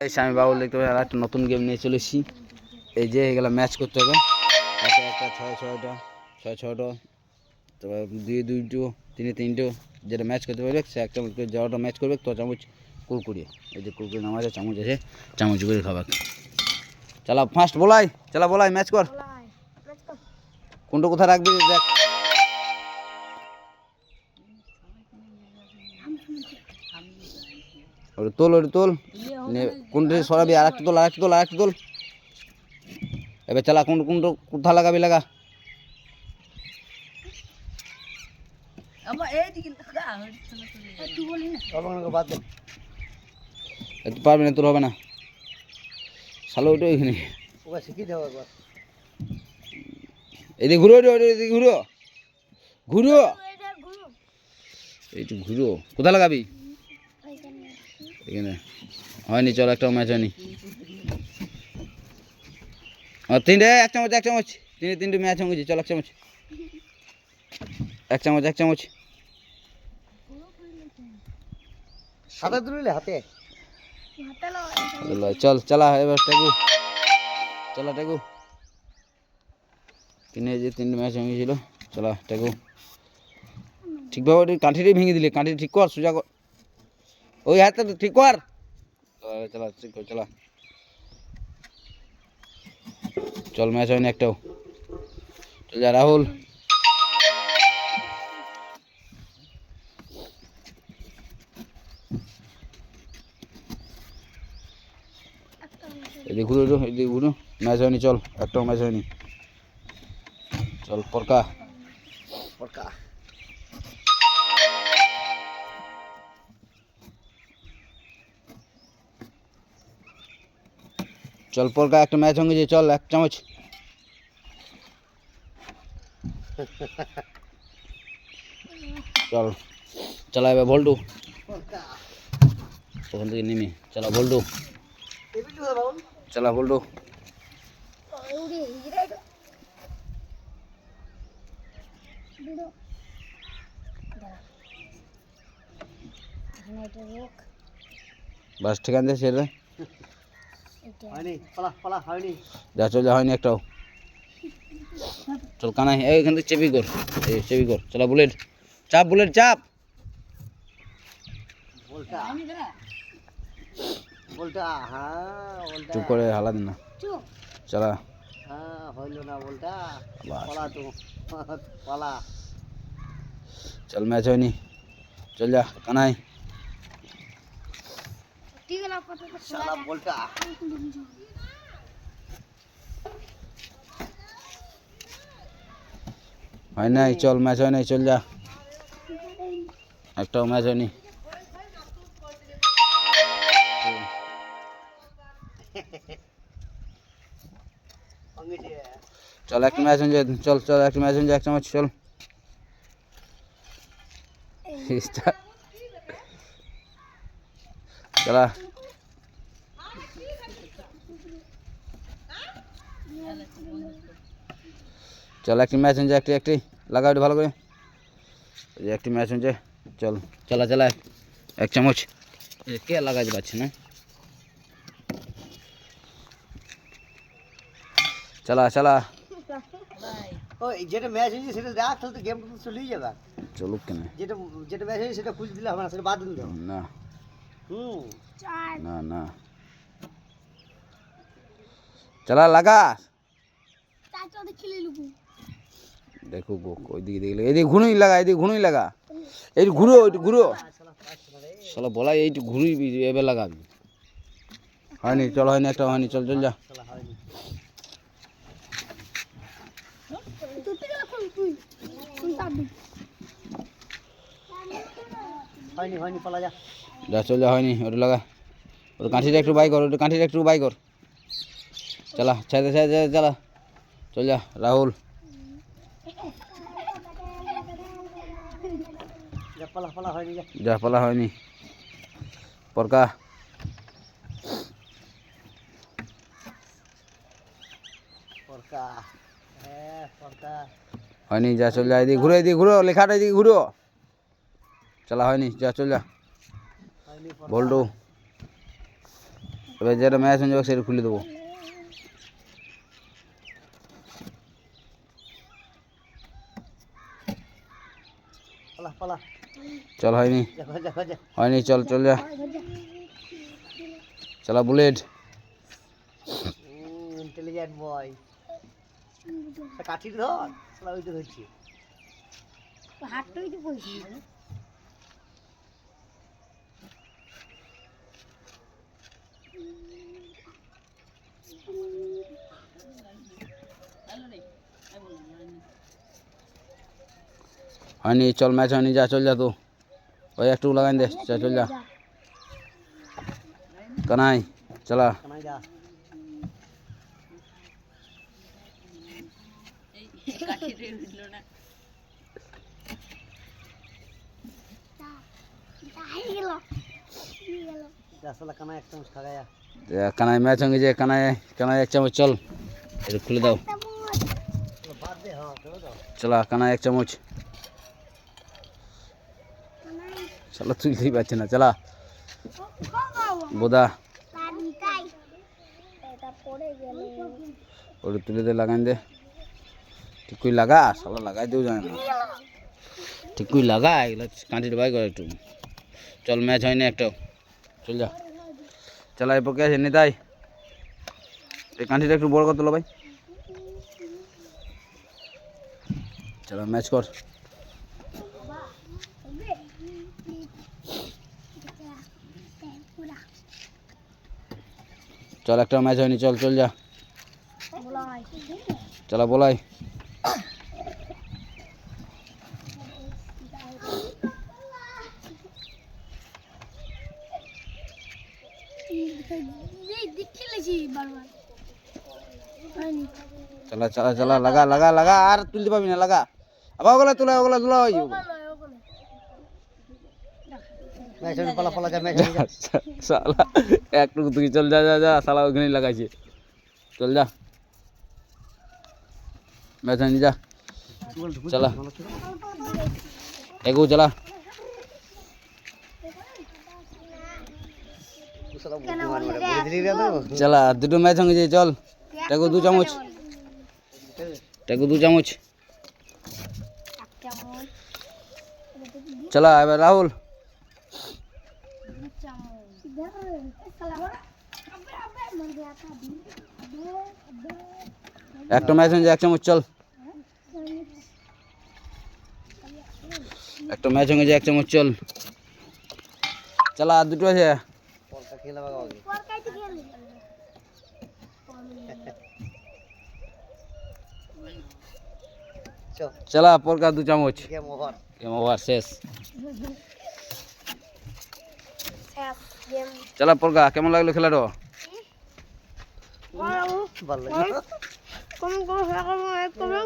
আমি বাবুল দেখতে আর একটা নতুন গেম নিয়ে চলে এসেছি। এই যে এগুলো ম্যাচ করতে হবে। একটা একটা ছয় ছয়টা ছয় ছয়টা, তারপর দুই দুইটো, তিনে তিনটো যেটা ম্যাচ করতে পারবে, সে একটা যাওয়াটা ম্যাচ করবে। তো চামচ কুরকুরি। এই যে কুরকুরি নাম আছে, চামচ আছে, চামচ করে খাবার চালা ফার্স্ট বলাই, চালা বলাই ম্যাচ কর। কোনটা কোথায় রাখবি দেখ। তোল, ওটা তোল। কোনটা সরাবি আর একটা তোল আর একটা তোল আর একটা তোল এবার চালা কোন কোনটা কোথা লাগাবি লাগা? একটু পারবি না তোর হবে না। শালো ওইটা ওইখানে এদিকে ঘুরো এদিকে ঘুরো। ঘুরো। এইটু ঘুরো। কোথা লাগাবি? এখানে। হয়নি চল একটা ম্যাচ হয়নি। তিনটে এক চামচ এক চামচ। তিনটে তিনটে ম্যাচ হয়ে গেছে চল এক চামচ। এক চামচ এক চামচ। হাতে। তুলিলে হাতে চল চালা এবার টেকু চলা টেকু তিনে যে তিনটে ম্যাচ হয়ে গেছিল চলা টেকু ঠিকভাবে কাঠিটাই ভেঙে দিলে কাঠি ঠিক কর সোজা কর ওই হাতটা তো ঠিক কর। চলা, চলা চলা ম্যাচ হয়নি একটাও। চল যা রাহুল। এদিকে ঘুরো এদিকে ঘুরো। ম্যাচ হয়নি চল। একটাও ম্যাচ হয়নি। চল পরকা। পড়কা চল পরকা একটা ম্যাচ হয়ে গেছে চল এক চামচ চল চালা এবার ভল্টু পড়কা ওখান থেকে নেমে চালা ভল্টু এবি তো বাবুল চালা ভল্টু বাস ঠিক আছে ছেড়ে যা চল যা হয়নি একটাও। চল কানাই এই এখান থেকে চেপি কর। এই চেপি কর। চলা বুলেট। চাপ বুলেট চাপ। বলটা। বলটা হ্যাঁ বলটা। চুপ করে হালা দিন না। চলা। হ্যাঁ হইল না বলটা। পালা চল ম্যাচ হয়নি। চল যা কানাই। শালা বলটা। হয় নাই চল ম্যাচ হয় নাই চল যা। একটাও ম্যাচ হয়নি। চল একটা ম্যাচ হয়ে চল চল একটা ম্যাচ হয়ে যায় এক চামচ চল। Start. চলা চল একটি ম্যাচ হয়ে যায় একটি একটি লাগাও একটু ভালো করে এই যে একটি ম্যাচ হয়ে চল চলা চলা এক চামচ এ কে লাগাইতে পারছে না চলা চলা ও যেটা ম্যাচ হয়েছে সেটা দেখ তাহলে তো গেমটা তো চলেই যাবে চলুক কেন যেটা যেটা ম্যাচ হয়েছে সেটা খুঁজে দিলে হবে না সেটা বাদ দিতে হবে না হুম না না। চলা লাগা। দেখো ওইদিকে দেখলে। এদিকে ঘুনুই লাগা এদিকে ঘুনুই লাগা। এই ঘুরো ওইটু ঘুরো। চলো বলা এইটু ঘুরি এবার লাগাবি। হয়নি চল হয়নি একটা হয়নি চল চল যা। হয়নি হয়নি পালা যা। যা চল হয়নি ওটা লাগা। ওটা কাঠিটা একটু বাই কর ওটা কাঠিটা একটু বাই কর। চলা ছাইতে ছাইতে চালা। চল যা রাহুল। যা পালা হয়নি পরকা। হ্যাঁ পড়কা হয়নি যা চল যা এদিকে ঘুরো এদিকে ঘুরো লেখাটা এদিকে ঘুরো। চলা হয়নি যা চল যা। বল্টু এবার যেটা ম্যাচ হয়ে যাবে সেটা খুলে দেবো। পালা পালা। চল হয়নি। দেখো দেখো দেখো হয়নি চল চল যা। চলা বুলেট। ইন্টেলিজেন্ট বয় কাঠি ধর হাতটাই তো বলছি। হয়নি চল ম্যাচ হয়নি যা চল যা তো ওই একটু লাগাই দে যা চল যা কানাই চলা কানাই যা যা শালা কানাই এক চামচ খাগায়া এ, কানাই ম্যাচ হয়ে গেছে কানাই কানাই এক চামচ চল একটু খুলে দাও বাদ দে হ্যাঁ চলো তো চলা কানাই এক চামচ চলো তুলতেই পারছে না, চলা। বোদা। ওটা তুলে দে, লাগাই দে। ঠিক করে লাগা, শালা লাগাই দেও জানে না। ঠিক করে লাগা, এগুলো কাঁটিটা বাই করে একটু। চল ম্যাচ হয়নি একটা চল যা। চলা এরপর কে আছে নিতাই এই কাঁটিটা একটু বড় করে তোলো ভাই। চলো ম্যাচ কর। চল একটা ম্যাচ হয়নি, চল চল যা। চলা, বলাই। চলা চলা চলা, লাগা লাগা লাগা, আর তুলতে পারবি না, লাগা। আবার ওগুলো তুলে, ওগুলো তুলা হলে পালা পালা যা হয়ে যা। সালা একটু তুই চল, যা যা যা সালা ওখানেই লাগাইছে। চল, যা। হয়নি যা। চলা। এগো, চলা। শালা চলা, দুটো ম্যাচ হয়ে চল। টেকো দু চামচ। টেকো দু চামচ। চলা, এবার রাহুল। একটা ম্যাচ হয়ে এক চামচ চল একটা ম্যাচ হয়ে এক চামচ চল চলা আর দুটো আছে। চল চলা পরকা দু চামচ। গেম ওভার গেম শেষ। চলা পরকা কেমন লাগল খেলাটো? ভালো লাগে কম করে।